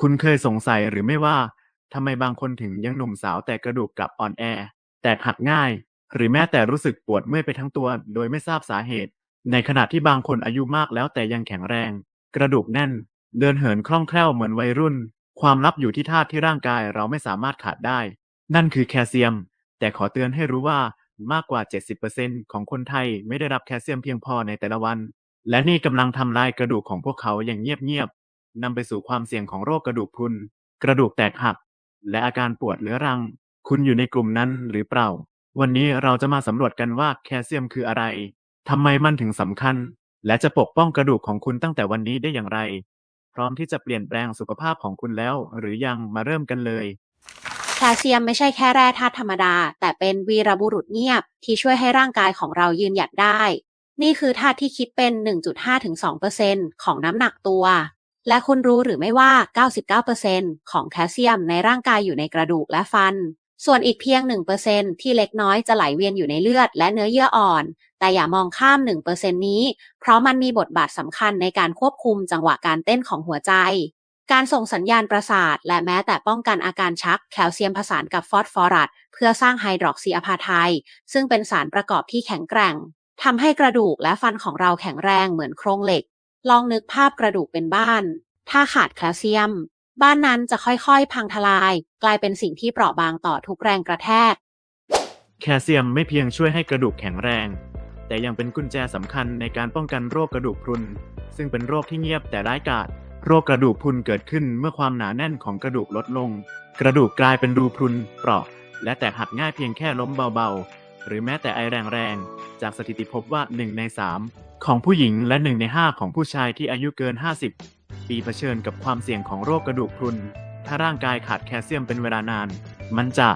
คุณเคยสงสัยหรือไม่ว่าทำไมบางคนถึงยังหนุ่มสาวแต่กระดูกกลับอ่อนแอ แตกหักง่าย หรือแม้แต่รู้สึกปวดเมื่อยไปทั้งตัว โดยไม่ทราบสาเหตุ ในขณะที่บางคนอายุมากแล้วแต่ยังแข็งแรง กระดูกแน่น เดินเหินคล่องแคล่วเหมือนวัยรุ่น ความลับอยู่ที่ธาตุที่ร่างกายเราไม่สามารถขาดได้ นั่นคือแคลเซียม แต่ขอเตือนให้รู้ว่ามากกว่า 70%ของคนไทยไม่ได้รับแคลเซียมเพียงพอในแต่ละวัน และนี่กำลังทำลายกระดูกของพวกเขาอย่างเงียบๆ นำไปสู่ความเสี่ยงของโรคกระดูกพรุน กระดูกแตกหัก และอาการปวดเรื้อรัง คุณอยู่ในกลุ่มนั้นหรือเปล่า วันนี้เราจะมาสำรวจกันว่าแคลเซียมคืออะไรทำไมมันถึงสำคัญ และจะปกป้องกระดูกของคุณตั้งแต่วันนี้ได้อย่างไร พร้อมที่จะเปลี่ยนแปลงสุขภาพของคุณแล้ว หรือยังมาเริ่มกันเลยแคลเซียมไม่ใช่แค่แร่ธาตุธรรมดา แต่เป็นวีรบุรุษเงียบ ที่ช่วยให้ร่างกายของเรายืนหยัดได้ นี่คือธาตุที่คิดเป็น 1.5-2%ของน้ำหนักตัว และคุณรู้หรือไม่ว่า 99%ของแคลเซียมในร่างกายอยู่ในกระดูกและฟัน ส่วนอีกเพียง 1%ที่เล็กน้อยจะไหลเวียนอยู่ในเลือดและเนื้อเยื่ออ่อน แต่อย่ามองข้าม 1%นี้ เพราะมันมีบทบาทสำคัญในการควบคุมจังหวะการเต้นของหัวใจ การส่งสัญญาณประสาท และแม้แต่ป้องกันอาการชักแคลเซียมผสานกับฟอสฟอรัสเพื่อสร้างไฮดรอกซีอะพาไทซึ่งเป็นสารประกอบที่แข็งแกร่งทำให้กระดูกและฟันของเราแข็งแรงเหมือนโครงเหล็ก ลองนึกภาพกระดูกเป็นบ้าน ถ้าขาดแคลเซียม บ้านนั้นจะค่อยๆ พังทลาย กลายเป็นสิ่งที่เปราะบางต่อทุกแรงกระแทก แคลเซียมไม่เพียงช่วยให้กระดูกแข็งแรง แต่ยังเป็นกุญแจสำคัญในการป้องกันโรคกระดูกพรุน ซึ่งเป็นโรคที่เงียบแต่ร้ายกาจโรคกระดูกพรุนเกิดขึ้นเมื่อความหนาแน่นของกระดูกลดลง กระดูกกลายเป็นรูพรุนเปราะ และแตกหักง่ายเพียงแค่ล้มเบาๆ หรือแม้แต่ไอแรงๆ จากสถิติพบว่า 1 ใน 3 ของผู้หญิงและ1ใน5ของผู้ชายที่อายุเกิน 50 ปีเผชิญกับความเสี่ยงของโรคกระดูกพรุน ถ้าร่างกายขาดแคลเซียมเป็นเวลานาน มันจะ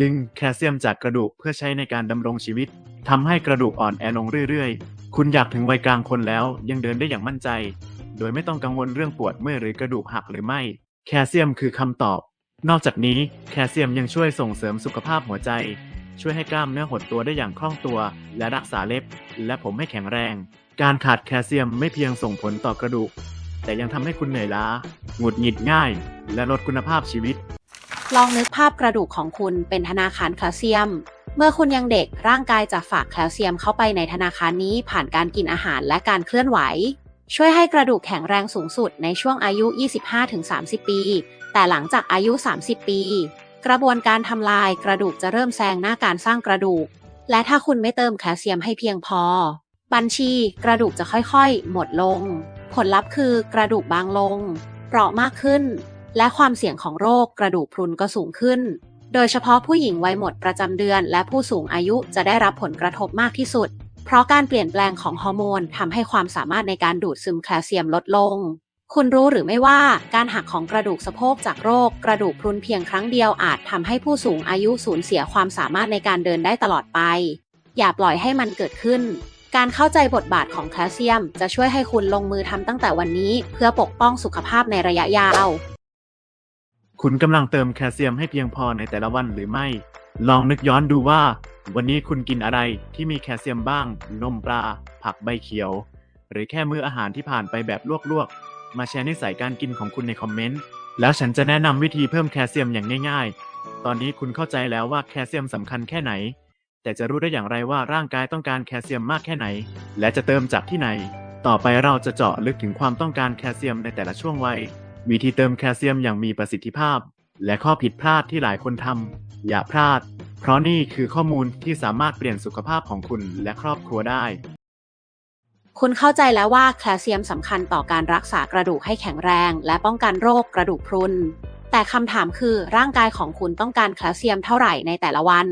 ดึงแคลเซียมจากกระดูกเพื่อใช้ในการดำรงชีวิตทำให้กระดูกอ่อนแอลงเรื่อยๆ คุณอยากถึงวัยกลางคนแล้วยังเดินได้อย่างมั่นใจ โดยไม่ต้องกังวลเรื่องปวดเมื่อยหรือกระดูกหักหรือไม่ แคลเซียมคือคำตอบ นอกจากนี้แคลเซียมยังช่วยส่งเสริมสุขภาพหัวใจ ช่วยให้กล้ามเนื้อหดตัวได้อย่างคล่องตัว และรักษาเล็บ และผมให้แข็งแรง การขาดแคลเซียมไม่เพียงส่งผลต่อกระดูก แต่ยังทำให้คุณเหนื่อยล้า หงุดหงิดง่าย และลดคุณภาพชีวิต ลองนึกภาพกระดูกของคุณเป็นธนาคารแคลเซียม เมื่อคุณยังเด็กร่างกายจะฝากแคลเซียมเข้าไปในธนาคารนี้ผ่านการกินอาหารและการเคลื่อนไหว ช่วยให้กระดูกแข็งแรงสูงสุดในช่วงอายุ 25-30 ปี แต่หลังจากอายุ 30 ปี กระบวนการทำลายกระดูกจะเริ่มแซงหน้าการสร้างกระดูก และถ้าคุณไม่เติมแคลเซียมให้เพียงพอ บัญชีกระดูกจะค่อยๆ หมดลง ผลลัพธ์คือกระดูกบางลง เปราะมากขึ้น และความเสี่ยงของโรคกระดูกพรุนก็สูงขึ้น โดยเฉพาะผู้หญิงวัยหมดประจำเดือน และผู้สูงอายุจะได้รับผลกระทบมากที่สุด เพราะการเปลี่ยนแปลงของฮอร์โมนทำให้ความสามารถในการดูดซึมแคลเซียมลดลง คุณรู้หรือไม่ว่าการหักของกระดูกสะโพกจากโรคกระดูกพรุนเพียงครั้งเดียวอาจทำให้ผู้สูงอายุสูญเสียความสามารถในการเดินได้ตลอดไป อย่าปล่อยให้มันเกิดขึ้น การเข้าใจบทบาทของแคลเซียม จะช่วยให้คุณลงมือทำตั้งแต่วันนี้ เพื่อปกป้องสุขภาพในระยะยาว คุณกำลังเติมแคลเซียมให้เพียงพอในแต่ละวันหรือไม่ ลองนึกย้อนดูว่า วันนี้คุณกินอะไรที่มีแคลเซียมบ้าง นมปลา ผักใบเขียว หรือแค่มื้ออาหารที่ผ่านไปแบบลวกๆ มาแชร์นิสัยการกินของคุณในคอมเมนต์ แล้วฉันจะแนะนำวิธีเพิ่มแคลเซียมอย่างง่าย ๆ ตอนนี้คุณเข้าใจแล้วว่าแคลเซียมสำคัญแค่ไหน แต่จะรู้ได้อย่างไรว่าร่างกายต้องการแคลเซียมมากแค่ไหน และจะเติมจากที่ไหน ต่อไปเราจะเจาะลึกถึงความต้องการแคลเซียมในแต่ละช่วงวัย วิธีเติมแคลเซียมอย่างมีประสิทธิภาพ และข้อผิดพลาดที่หลายคนทำอย่าพลาด เพราะนี่คือข้อมูลที่สามารถเปลี่ยนสุขภาพของคุณและครอบครัวได้ คุณเข้าใจแล้วว่าแคลเซียมสำคัญต่อการรักษากระดูกให้แข็งแรง และป้องกันโรคกระดูกพรุนแต่คำถามคือร่างกายของคุณต้องการแคลเซียมเท่าไหร่ในแต่ละวัน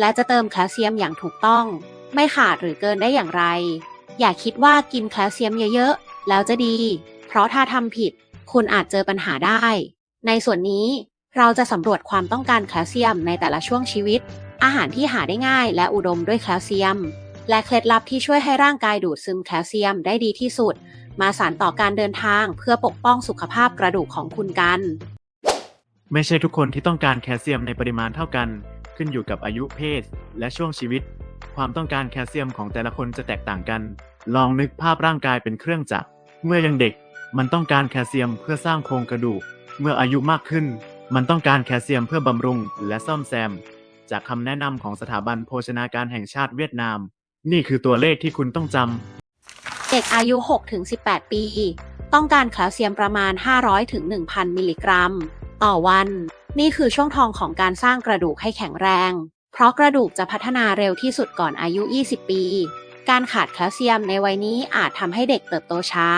และจะเติมแคลเซียมอย่างถูกต้อง ไม่ขาดหรือเกินได้อย่างไร อย่าคิดว่ากินแคลเซียมเยอะๆ แล้วจะดี เพราะถ้าทำผิด คุณอาจเจอปัญหาได้ ในส่วนนี้เราจะสำรวจความต้องการแคลเซียมในแต่ละช่วงชีวิต อาหารที่หาได้ง่ายและอุดมด้วยแคลเซียม และเคล็ดลับที่ช่วยให้ร่างกายดูดซึมแคลเซียมได้ดีที่สุด มาสานต่อการเดินทางเพื่อปกป้องสุขภาพกระดูกของคุณกัน ไม่ใช่ทุกคนที่ต้องการแคลเซียมในปริมาณเท่ากัน ขึ้นอยู่กับอายุเพศ และช่วงชีวิต ความต้องการแคลเซียมของแต่ละคนจะแตกต่างกัน ลองนึกภาพร่างกายเป็นเครื่องจักร เมื่อยังเด็ก มันต้องการแคลเซียมเพื่อสร้างโครงกระดูก เมื่ออายุมากขึ้น มันต้องการแคลเซียมเพื่อบำรุง และซ่อมแซม จากคำแนะนำของสถาบันโภชนาการแห่งชาติเวียดนาม นี่คือตัวเลขที่คุณต้องจำเด็กอายุ 6-18 ปี ต้องการแคลเซียมประมาณ 500-1,000 มิลลิกรัม ต่อวัน นี่คือช่วงทองของการสร้างกระดูกให้แข็งแรง เพราะกระดูกจะพัฒนาเร็วที่สุดก่อนอายุ 20 ปี การขาดแคลเซียมในวัยนี้อาจทำให้เด็กเติบโตช้า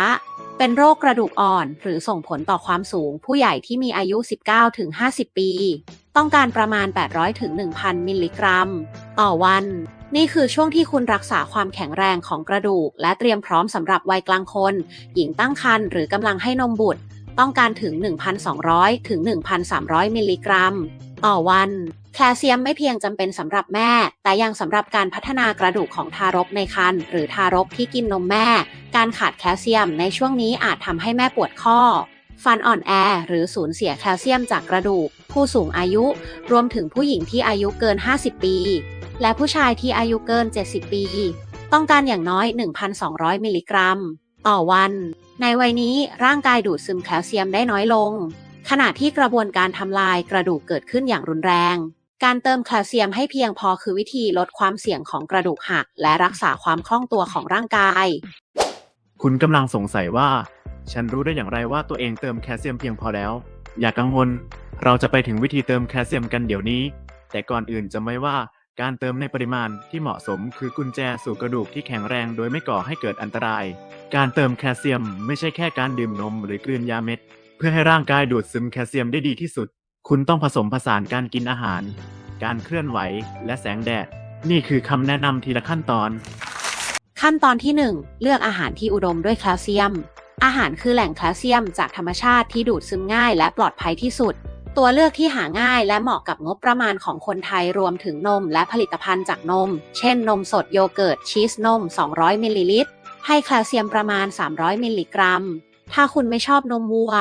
เป็นโรคกระดูกอ่อน หรือส่งผลต่อความสูง ผู้ใหญ่ที่มีอายุ 19-50 ปี ต้องการประมาณ 800-1,000 มิลลิกรัม ต่อวัน นี่คือช่วงที่คุณรักษาความแข็งแรงของกระดูก และเตรียมพร้อมสำหรับวัยกลางคน หญิงตั้งครรภ์หรือกำลังให้นมบุตร ต้องการถึง 1,200 ถึง 1,300 มิลลิกรัม ต่อวัน แคลเซียมไม่เพียงจำเป็นสำหรับแม่ แต่ยังสำหรับการพัฒนากระดูกของทารกในครรภ์หรือทารกที่กินนมแม่ การขาดแคลเซียมในช่วงนี้อาจทำให้แม่ปวดข้อ ฟันอ่อนแอ หรือสูญเสียแคลเซียมจากกระดูก ผู้สูงอายุ รวมถึงผู้หญิงที่อายุเกิน 50 ปี และผู้ชายที่อายุเกิน 70 ปี ต้องการอย่างน้อย 1,200 มิลลิกรัม ต่อวันในวัยนี้ร่างกายดูดซึมแคลเซียมได้น้อยลง ขณะที่กระบวนการทำลายกระดูกเกิดขึ้นอย่างรุนแรง การเติมแคลเซียมให้เพียงพอคือวิธีลดความเสี่ยงของกระดูกหัก และรักษาความคล่องตัวของร่างกาย คุณกำลังสงสัยว่า ฉันรู้ได้อย่างไรว่าตัวเองเติมแคลเซียมเพียงพอแล้ว อย่ากังวล เราจะไปถึงวิธีเติมแคลเซียมกันเดี๋ยวนี้ แต่ก่อนอื่นจำไว้ว่า การเติมในปริมาณที่เหมาะสมคือกุญแจสู่กระดูกที่แข็งแรงโดยไม่ก่อให้เกิดอันตราย การเติมแคลเซียมไม่ใช่แค่การดื่มนมหรือกลืนยาเม็ด เพื่อให้ร่างกายดูดซึมแคลเซียมได้ดีที่สุด คุณต้องผสมผสานการกินอาหาร การเคลื่อนไหว และแสงแดด นี่คือคำแนะนำทีละขั้นตอน ขั้นตอนที่ 1 เลือกอาหารที่อุดมด้วยแคลเซียม อาหารคือแหล่งแคลเซียมจากธรรมชาติที่ดูดซึมง่ายและปลอดภัยที่สุด ตัวเลือกที่หาง่ายและเหมาะกับงบประมาณของคนไทยรวมถึงนมและผลิตภัณฑ์จากนม เช่น นมสดโยเกิร์ตชีสนม 200มิลลิลิตร ให้แคลเซียมประมาณ 300มิลลิกรัม ถ้าคุณไม่ชอบนมวัว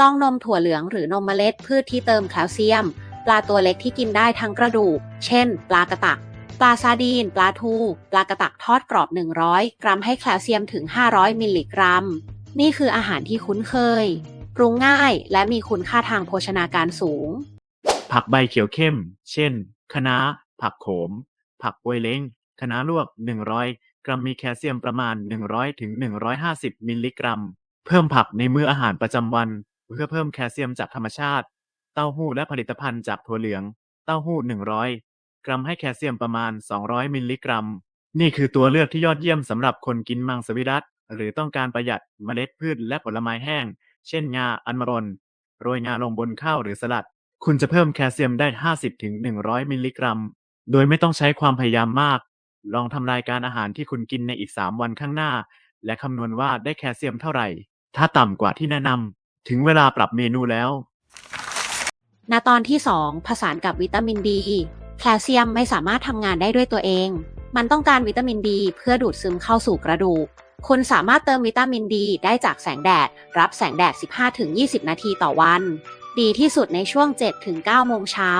ลองนมถั่วเหลืองหรือนมเมล็ดพืชที่เติมแคลเซียม ปลาตัวเล็กที่กินได้ทั้งกระดูก เช่น ปลากระตัก ปลาซาดีน ปลาทู ปลากระตักทอดกรอบ 100 กรัมให้แคลเซียมถึง 500มิลลิกรัม นี่คืออาหารที่คุ้นเคย ปรุงง่ายและมีคุณค่าทางโภชนาการสูง ผักใบเขียวเข้ม เช่น คะน้า ผักโขม ผักปวยเล้งคะน้าลวก 100 กรัมมีแคลเซียมประมาณ 100ถึง150 มิลลิกรัม เพิ่มผักในมื้ออาหารประจำวัน เพื่อเพิ่มแคลเซียมจากธรรมชาติ เต้าหู้และผลิตภัณฑ์จากถั่วเหลือง เต้าหู้ 100 กรัมให้แคลเซียมประมาณ 200 มิลลิกรัม นี่คือตัวเลือกที่ยอดเยี่ยมสำหรับคนกินมังสวิรัตหรือต้องการประหยัดเมล็ดพืชและผลไม้แห้ง เช่นงาอันมรนโรยงาลงบนข้าวหรือสลัด คุณจะเพิ่มแคลเซียมได้ 50ถึง100 มิลลิกรัม โดยไม่ต้องใช้ความพยายามมาก ลองทำรายการอาหารที่คุณกินในอีก 3 วันข้างหน้า และคำนวณว่าได้แคลเซียมเท่าไหร่ ถ้าต่ำกว่าที่แนะนำถึงเวลาปรับเมนูแล้ว ณตอนที่ 2 ผสานกับวิตามินดีแคลเซียมไม่สามารถทำงานได้ด้วยตัวเอง มันต้องการวิตามินดีเพื่อดูดซึมเข้าสู่กระดูก คุณสามารถเติมวิตามินดีได้จากแสงแดด รับแสงแดด 15-20 นาทีต่อวัน ดีที่สุดในช่วง 7-9 โมงเช้า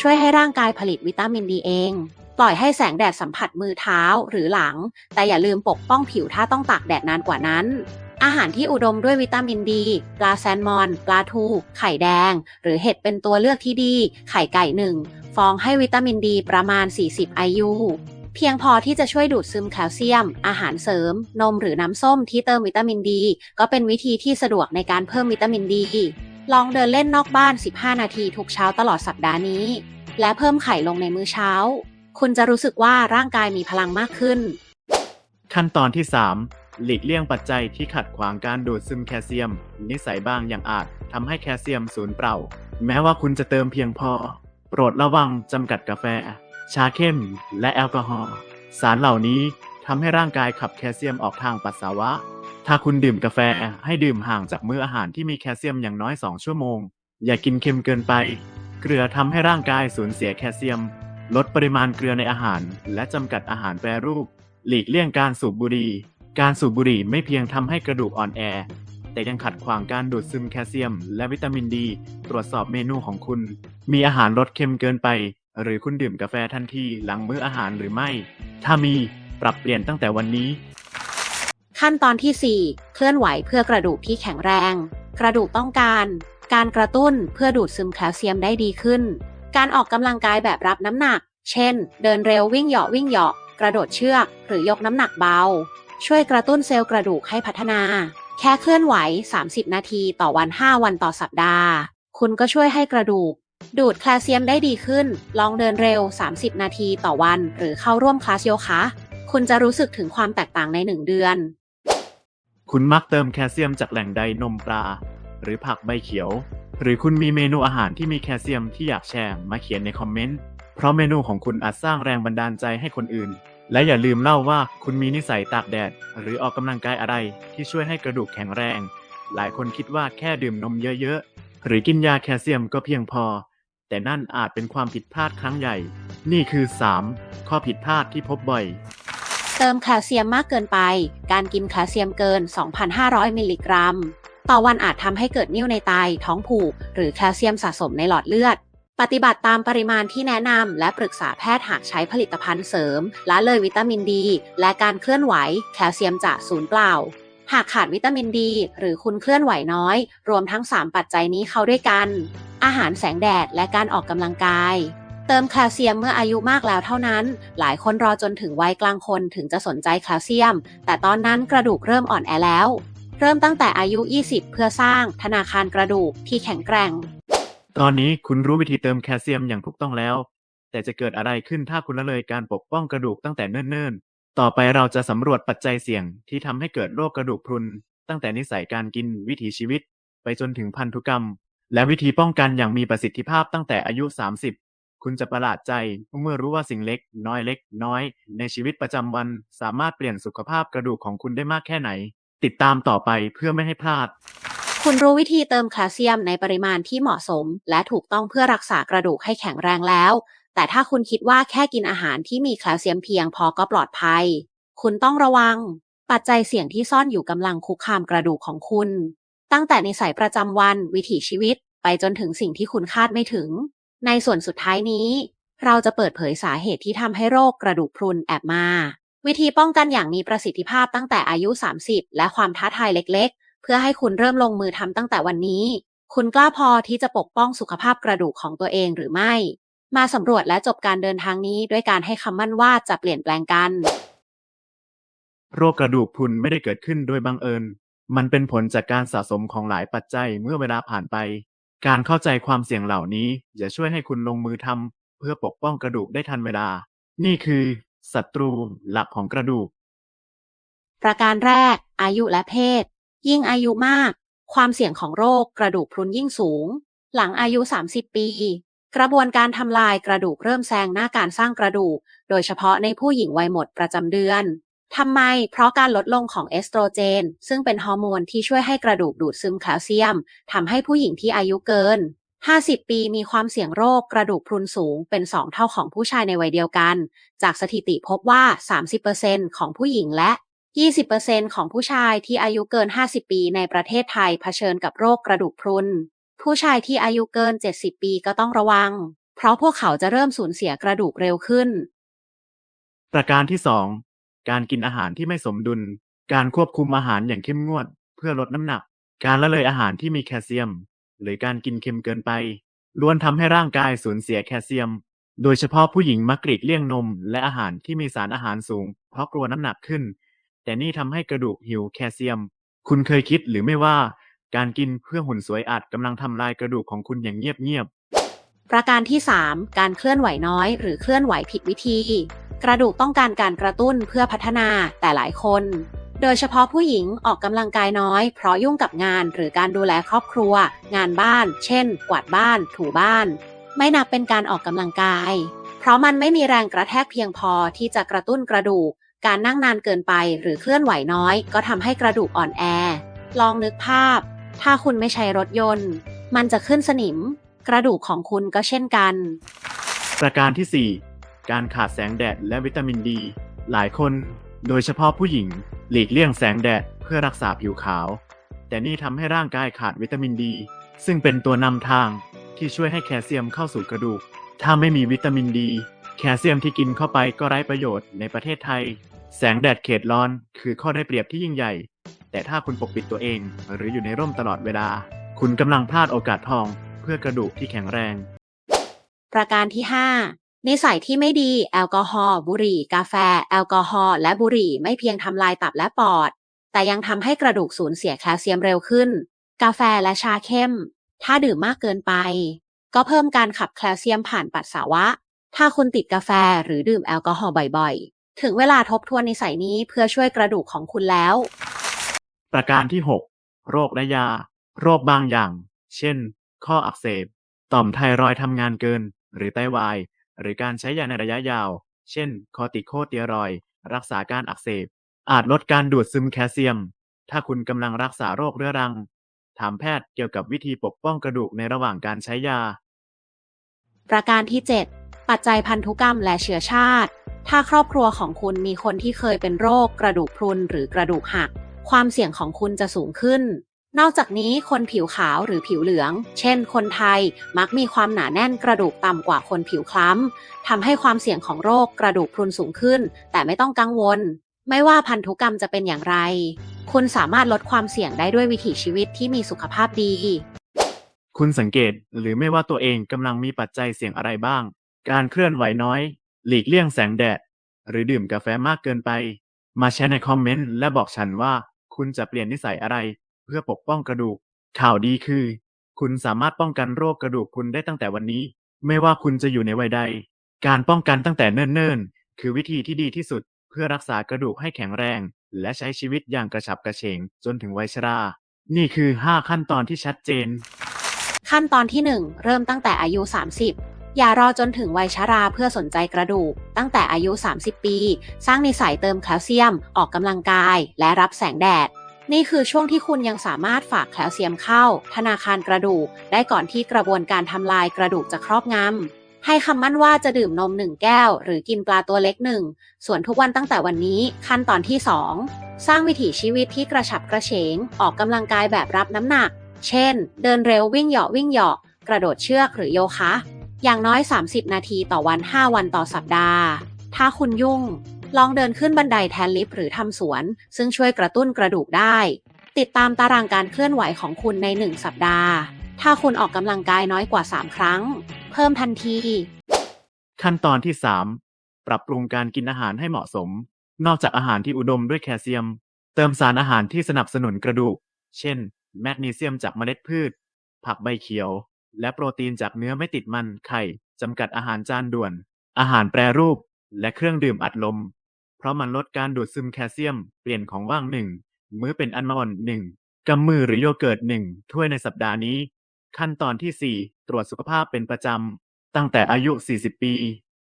ช่วยให้ร่างกายผลิตวิตามินดีเอง ปล่อยให้แสงแดดสัมผัสมือเท้าหรือหลัง แต่อย่าลืมปกป้องผิวถ้าต้องตากแดดนานกว่านั้น อาหารที่อุดมด้วยวิตามินดี ปลาแซลมอน ปลาทู ไข่แดง หรือเห็ดเป็นตัวเลือกที่ดี ไข่ไก่หนึ่งฟองให้วิตามินดีประมาณ 40 IU เพียงพอที่จะช่วยดูดซึมแคลเซียม อาหารเสริม นมหรือน้ำส้มที่เติมวิตามินดี ก็เป็นวิธีที่สะดวกในการเพิ่มวิตามินดี ลองเดินเล่นนอกบ้าน 15 นาทีทุกเช้าตลอดสัปดาห์นี้ และเพิ่มไข่ลงในมื้อเช้า คุณจะรู้สึกว่าร่างกายมีพลังมากขึ้น ขั้นตอนที่ 3 หลีกเลี่ยงปัจจัยที่ขัดขวางการดูดซึมแคลเซียม นิสัยบางอย่างอาจทำให้แคลเซียมสูญเปล่า แม้ว่าคุณจะเติมเพียงพอ โปรดระวังจำกัดกาแฟ ชาเข้ม และแอลกอฮอล์ สารเหล่านี้ทำให้ร่างกายขับแคลเซียมออกทางปัสสาวะ ถ้าคุณดื่มกาแฟให้ดื่มห่างจากมื้ออาหารที่มีแคลเซียมอย่างน้อย 2 ชั่วโมง อย่ากินเค็มเกินไป เกลือทำให้ร่างกายสูญเสียแคลเซียม ลดปริมาณเกลือในอาหาร และจำกัดอาหารแปรรูป หลีกเลี่ยงการสูบบุหรี่ การสูบบุหรี่ไม่เพียงทำให้กระดูกอ่อนแอ แต่ยังขัดขวางการดูดซึมแคลเซียม และวิตามินดี ตรวจสอบเมนูของคุณ มีอาหารรสเค็มเกินไป หรือคุณดื่มกาแฟทันทีหลังมื้ออาหารหรือไม่ ถ้ามีปรับเปลี่ยนตั้งแต่วันนี้ ขั้นตอนที่ 4 เคลื่อนไหวเพื่อกระดูกที่แข็งแรง กระดูกต้องการ การกระตุ้นเพื่อดูดซึมแคลเซียมได้ดีขึ้น การออกกำลังกายแบบรับน้ำหนัก เช่น เดินเร็ววิ่งเหยาะวิ่งเหยาะกระโดดเชือก หรือยกน้ำหนักเบา ช่วยกระตุ้นเซลล์กระดูกให้พัฒนา แค่เคลื่อนไหว 30 นาทีต่อวัน 5 วันต่อสัปดาห์ คุณก็ช่วยให้กระดูก ดูดแคลเซียมได้ดีขึ้น ลองเดินเร็ว 30 นาทีต่อวัน หรือเข้าร่วมคลาสโยคะ คุณจะรู้สึกถึงความแตกต่างใน 1 เดือน คุณมักเติมแคลเซียมจากแหล่งใดนมปลา หรือผักใบเขียว หรือคุณมีเมนูอาหารที่มีแคลเซียมที่อยากแชร์มาเขียนในคอมเมนต์ เพราะเมนูของคุณอาจสร้างแรงบันดาลใจให้คนอื่น และอย่าลืมเล่าว่าคุณมีนิสัยตากแดด หรือออกกำลังกายอะไรที่ช่วยให้กระดูกแข็งแรง หลายคนคิดว่าแค่ดื่มนมเยอะๆหรือกินยาแคลเซียมก็เพียงพอ แต่นั่นอาจเป็นความผิดพลาดครั้งใหญ่ นี่คือ 3 ข้อผิดพลาดที่พบบ่อย เติมแคลเซียมมากเกินไป การกินแคลเซียมเกิน 2,500 มิลลิกรัม ต่อวันอาจทำให้เกิดนิ่วในไต ท้องผูก หรือแคลเซียมสะสมในหลอดเลือด ปฏิบัติตามปริมาณที่แนะนำและปรึกษาแพทย์หากใช้ผลิตภัณฑ์เสริมละเลยวิตามินดี และการเคลื่อนไหว แคลเซียมจะสูญเปล่าหากขาดวิตามินดี หรือคุณเคลื่อนไหวน้อย รวมทั้ง 3 ปัจจัยนี้เข้าด้วยกัน อาหารแสงแดดและการออกกำลังกาย เติมแคลเซียมเมื่ออายุมากแล้วเท่านั้น หลายคนรอจนถึงวัยกลางคนถึงจะสนใจแคลเซียม แต่ตอนนั้นกระดูกเริ่มอ่อนแอแล้ว เริ่มตั้งแต่อายุ 20 เพื่อสร้างธนาคารกระดูกที่แข็งแกร่ง ตอนนี้คุณรู้วิธีเติมแคลเซียมอย่างถูกต้องแล้ว แต่จะเกิดอะไรขึ้นถ้าคุณละเลยการปกป้องกระดูกตั้งแต่เนิ่นๆ ต่อไปเราจะสำรวจปัจจัยเสี่ยงที่ทำให้เกิดโรคกระดูกพรุน ตั้งแต่นิสัยการกินวิถีชีวิต ไปจนถึงพันธุกรรม และวิธีป้องกันอย่างมีประสิทธิภาพตั้งแต่อายุ 30 คุณจะประหลาดใจเมื่อรู้ว่าสิ่งเล็ก น้อยเล็ก น้อย ในชีวิตประจำวันสามารถเปลี่ยนสุขภาพกระดูกของคุณได้มากแค่ไหน ติดตามต่อไปเพื่อไม่ให้พลาด คุณรู้วิธีเติมแคลเซียมในปริมาณที่เหมาะสม และถูกต้องเพื่อรักษากระดูกให้แข็งแรงแล้ว แต่ถ้าคุณคิดว่าแค่กินอาหารที่มีแคลเซียมเพียงพอก็ปลอดภัย คุณต้องระวัง ปัจจัยเสี่ยงที่ซ่อนอยู่กำลังคุกคามกระดูกของคุณ ตั้งแต่ในสายประจำวันวิถีชีวิต ไปจนถึงสิ่งที่คุณคาดไม่ถึง ในส่วนสุดท้ายนี้ เราจะเปิดเผยสาเหตุที่ทำให้โรคกระดูกพรุนแอบมา วิธีป้องกันอย่างมีประสิทธิภาพตั้งแต่อายุ 30 และความท้าทายเล็ก ๆ เพื่อให้คุณเริ่มลงมือทำตั้งแต่วันนี้ คุณกล้าพอที่จะปกป้องสุขภาพกระดูกของตัวเองหรือไม่ มาสำรวจและจบการเดินทางนี้ด้วยการให้คำมั่นว่าจะเปลี่ยนแปลงกันโรคกระดูกพรุนไม่ได้เกิดขึ้นโดยบังเอิญ มันเป็นผลจากการสะสมของหลายปัจจัยเมื่อเวลาผ่านไป การเข้าใจความเสี่ยงเหล่านี้จะช่วยให้คุณลงมือทำเพื่อปกป้องกระดูกได้ทันเวลา นี่คือศัตรูหลักของกระดูก ประการแรก อายุและเพศ ยิ่งอายุมาก ความเสี่ยงของโรคกระดูกพรุนยิ่งสูง หลังอายุ 30 ปี กระบวนการทำลายกระดูกเริ่มแซงหน้าการสร้างกระดูก โดยเฉพาะในผู้หญิงวัยหมดประจำเดือน ทำไม เพราะการลดลงของเอสโตรเจน ซึ่งเป็นฮอร์โมนที่ช่วยให้กระดูกดูดซึมแคลเซียมทำให้ผู้หญิงที่อายุเกิน 50 ปีมีความเสี่ยงโรคกระดูกพรุนสูงเป็น 2 เท่าของผู้ชายในวัยเดียวกัน จากสถิติพบว่า 30%ของผู้หญิงและ 20%ของผู้ชายที่อายุเกิน 50 ปีในประเทศไทยเผชิญกับโรคกระดูกพรุน ผู้ชายที่อายุเกิน 70 ปีก็ต้องระวัง เพราะพวกเขาจะเริ่มสูญเสียกระดูกเร็วขึ้น ประการที่ 2 การกินอาหารที่ไม่สมดุล การควบคุมอาหารอย่างเข้มงวด เพื่อลดน้ำหนัก การละเลยอาหารที่มีแคลเซียม หรือการกินเค็มเกินไปล้วนทำให้ร่างกายสูญเสียแคลเซียม โดยเฉพาะผู้หญิงมักกรีดเลี่ยงนม และอาหารที่มีสารอาหารสูง เพราะกลัวน้ำหนักขึ้น แต่นี่ทำให้กระดูกหิวแคลเซียม คุณเคยคิดหรือไม่ว่า การกินเพื่อหุ่นสวยอาจกำลังทำลายกระดูกของคุณอย่างเงียบๆประการที่ 3 การเคลื่อนไหวน้อย หรือเคลื่อนไหวผิดวิธี กระดูกต้องการการกระตุ้นเพื่อพัฒนาแต่หลายคน โดยเฉพาะผู้หญิงออกกำลังกายน้อย เพราะยุ่งกับงานหรือการดูแลครอบครัว งานบ้าน เช่น กวาดบ้าน ถูบ้าน ไม่นับเป็นการออกกำลังกาย เพราะมันไม่มีแรงกระแทกเพียงพอที่จะกระตุ้นกระดูก การนั่งนานเกินไปหรือเคลื่อนไหวน้อย ก็ทำให้กระดูกอ่อนแอ ลองนึกภาพ ถ้าคุณไม่ใช้รถยนต์ มันจะขึ้นสนิม กระดูกของคุณก็เช่นกัน ประการที่ 4 การขาดแสงแดดและวิตามินดี หลายคน โดยเฉพาะผู้หญิง หลีกเลี่ยงแสงแดดเพื่อรักษาผิวขาว แต่นี่ทำให้ร่างกายขาดวิตามินดี ซึ่งเป็นตัวนำทางที่ช่วยให้แคลเซียมเข้าสู่กระดูก ถ้าไม่มีวิตามินดี แคลเซียมที่กินเข้าไปก็ไร้ประโยชน์ในประเทศไทย แสงแดดเขตร้อน คือข้อได้เปรียบที่ยิ่งใหญ่ แต่ถ้าคุณปกปิดตัวเอง หรืออยู่ในร่มตลอดเวลา คุณกำลังพลาดโอกาสทอง เพื่อกระดูกที่แข็งแรง ประการที่ 5 นิสัยที่ไม่ดีแอลกอฮอล์บุหรี่ กาแฟ แอลกอฮอล์และบุหรี่ไม่เพียงทำลายตับและปอด แต่ยังทำให้กระดูกสูญเสียแคลเซียมเร็วขึ้น กาแฟและชาเข้ม ถ้าดื่มมากเกินไป ก็เพิ่มการขับแคลเซียมผ่านปัสสาวะ ถ้าคุณติดกาแฟหรือดื่มแอลกอฮอล์บ่อยๆ ถึงเวลาทบทวนนิสัยนี้เพื่อช่วยกระดูกของคุณแล้ว ประการที่ 6 โรคและยา โรคบางอย่าง เช่น ข้ออักเสบ ต่อมไทรอยทำงานเกิน หรือไตวาย หรือการใช้ยาในระยะยาว เช่น คอติโคเตียรอยด์รักษาการอักเสบ อาจลดการดูดซึมแคลเซียม ถ้าคุณกำลังรักษาโรคเรื้อรัง ถามแพทย์เกี่ยวกับวิธีปกป้องกระดูกในระหว่างการใช้ยา ประการที่ 7 ปัจจัยพันธุกรรมและเชื้อชาติ ถ้าครอบครัวของคุณมีคนที่เคยเป็นโรคกระดูกพรุนหรือกระดูกหัก ความเสี่ยงของคุณจะสูงขึ้น นอกจากนี้คนผิวขาวหรือผิวเหลือง เช่น คนไทยมักมีความหนาแน่นกระดูกต่ำกว่าคนผิวคล้ำทำให้ความเสี่ยงของโรคกระดูกพรุนสูงขึ้น แต่ไม่ต้องกังวล ไม่ว่าพันธุกรรมจะเป็นอย่างไร คุณสามารถลดความเสี่ยงได้ด้วยวิถีชีวิตที่มีสุขภาพดี คุณสังเกตหรือไม่ว่าตัวเองกำลังมีปัจจัยเสี่ยงอะไรบ้าง การเคลื่อนไหวน้อย หลีกเลี่ยงแสงแดด หรือดื่มกาแฟมากเกินไป มาแชร์ในคอมเมนต์และบอกฉันว่า คุณจะเปลี่ยนนิสัยอะไร พื่อปกป้องกระดูก ข่าวดีคือ คุณสามารถป้องกันโรคกระดูกคุณได้ตั้งแต่วันนี้ ไม่ว่าคุณจะอยู่ในวัยใด การป้องกันตั้งแต่เนิ่นๆ คือวิธีที่ดีที่สุด เพื่อรักษากระดูกให้แข็งแรง และใช้ชีวิตอย่างกระฉับกระเฉงจนถึงวัยชรา นี่คือ 5 ขั้นตอนที่ชัดเจน ขั้นตอนที่ 1 เริ่มตั้งแต่อายุ 30 อย่ารอจนถึงวัยชราเพื่อสนใจกระดูก ตั้งแต่อายุ 30 ปี สร้างนิสัยเติมแคลเซียม ออกกำลังกาย และรับแสงแดด นี่คือช่วงที่คุณยังสามารถฝากแคลเซียมเข้า ธนาคารกระดูก ได้ก่อนที่กระบวนการทำลายกระดูกจะครอบงำ ให้คำมั่นว่าจะดื่มนม1แก้ว หรือกินปลาตัวเล็กหนึ่ง ส่วนทุกวันตั้งแต่วันนี้ขั้นตอนที่ 2 สร้างวิถีชีวิตที่กระฉับกระเฉง ออกกำลังกายแบบรับน้ำหนัก เช่น เดินเร็ววิ่งเหยาะวิ่งเหยาะกระโดดเชือกหรือโยคะ อย่างน้อย 30 นาทีต่อวัน 5 วันต่อสัปดาห์ ถ้าคุณยุ่ง ลองเดินขึ้นบันไดแทนลิฟต์หรือทำสวน ซึ่งช่วยกระตุ้นกระดูกได้ ติดตามตารางการเคลื่อนไหวของคุณใน 1 สัปดาห์ ถ้าคุณออกกำลังกายน้อยกว่า 3 ครั้ง เพิ่มทันที ขั้นตอนที่ 3 ปรับปรุงการกินอาหารให้เหมาะสม นอกจากอาหารที่อุดมด้วยแคลเซียม เติมสารอาหารที่สนับสนุนกระดูก เช่น แมกนีเซียมจากเมล็ดพืช ผักใบเขียว และโปรตีนจากเนื้อไม่ติดมันไข่จำกัดอาหารจานด่วน อาหารแปรรูป และเครื่องดื่มอัดลม เพราะมันลดการดูดซึมแคลเซียม เปลี่ยนของว่างหนึ่งมื้อเป็นอัลมอนหนึ่งกำมือหรือโยเกิร์ตหนึ่งถ้วยในสัปดาห์นี้ ขั้นตอนที่ 4 ตรวจสุขภาพเป็นประจำ ตั้งแต่อายุ 40 ปี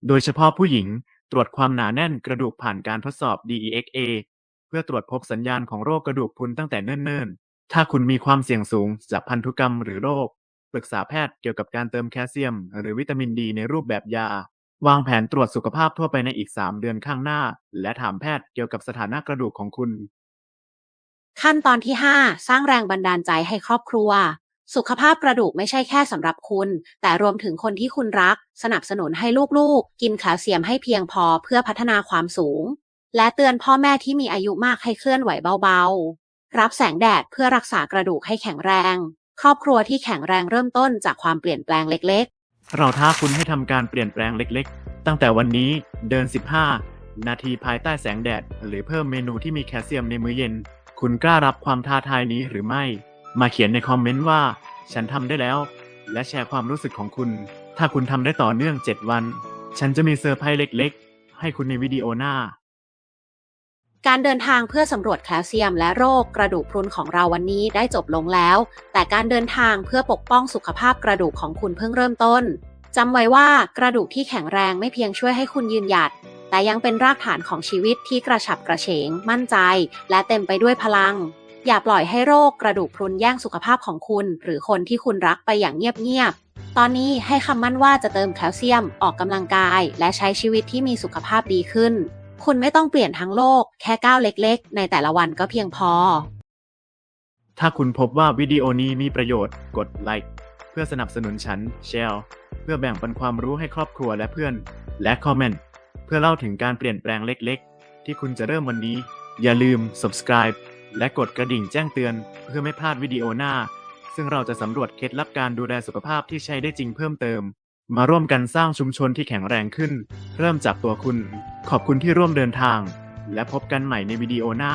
โดยเฉพาะผู้หญิง ตรวจความหนาแน่นกระดูกผ่านการทดสอบ DEXA เพื่อตรวจพบสัญญาณของโรคกระดูกพรุนตั้งแต่เนิ่นๆ ถ้าคุณมีความเสี่ยงสูงจากพันธุกรรมหรือโรค ปรึกษาแพทย์เกี่ยวกับการเติมแคลเซียม หรือวิตามินดีในรูปแบบยา วางแผนตรวจสุขภาพทั่วไปในอีก 3 เดือนข้างหน้า และถามแพทย์เกี่ยวกับสถานะกระดูกของคุณ ขั้นตอนที่ 5 สร้างแรงบันดาลใจให้ครอบครัว สุขภาพกระดูกไม่ใช่แค่สำหรับคุณ แต่รวมถึงคนที่คุณรัก สนับสนุนให้ลูกๆ กินแคลเซียมให้เพียงพอเพื่อพัฒนาความสูง และเตือนพ่อแม่ที่มีอายุมากให้เคลื่อนไหวเบาๆ รับแสงแดดเพื่อรักษากระดูกให้แข็งแรง ครอบครัวที่แข็งแรงเริ่มต้นจากความเปลี่ยนแปลงเล็ก เราท้าคุณให้ทำการเปลี่ยนแปลงเล็กๆ ตั้งแต่วันนี้เดิน 15 นาทีภายใต้แสงแดด หรือเพิ่มเมนูที่มีแคลเซียมในมื้อเย็น คุณกล้ารับความท้าทายนี้หรือไม่ มาเขียนในคอมเมนต์ว่า ฉันทำได้แล้ว และแชร์ความรู้สึกของคุณ ถ้าคุณทำได้ต่อเนื่อง 7 วัน ฉันจะมีเซอร์ไพรส์เล็ก ๆ ให้คุณในวิดีโอหน้า การเดินทางเพื่อสำรวจแคลเซียมและโรคกระดูกพรุนของเราวันนี้ได้จบลงแล้ว แต่การเดินทางเพื่อปกป้องสุขภาพกระดูกของคุณเพิ่งเริ่มต้นจำไว้ว่ากระดูกที่แข็งแรงไม่เพียงช่วยให้คุณยืนหยัด แต่ยังเป็นรากฐานของชีวิตที่กระฉับกระเฉง มั่นใจ และเต็มไปด้วยพลัง อย่าปล่อยให้โรคกระดูกพรุนแย่งสุขภาพของคุณ หรือคนที่คุณรักไปอย่างเงียบๆตอนนี้ให้คำมั่นว่าจะเติมแคลเซียม ออกกำลังกาย และใช้ชีวิตที่มีสุขภาพดีขึ้น คุณไม่ต้องเปลี่ยนทั้งโลก แค่ก้าวเล็กๆ ในแต่ละวันก็เพียงพอ ถ้าคุณพบว่าวิดีโอนี้มีประโยชน์ กดไลค์เพื่อสนับสนุนฉันแชร์เพื่อแบ่งปันความรู้ให้ครอบครัวและเพื่อน และคอมเมนต์เพื่อเล่าถึงการเปลี่ยนแปลงเล็กๆ ที่คุณจะเริ่มวันนี้ อย่าลืม subscribe และกดกระดิ่งแจ้งเตือนเพื่อไม่พลาดวิดีโอหน้า ซึ่งเราจะสำรวจเคล็ดลับการดูแลสุขภาพที่ใช้ได้จริงเพิ่มเติม มาร่วมกันสร้างชุมชนที่แข็งแรงขึ้น เริ่มจากตัวคุณ ขอบคุณที่ร่วมเดินทาง และพบกันใหม่ในวิดีโอหน้า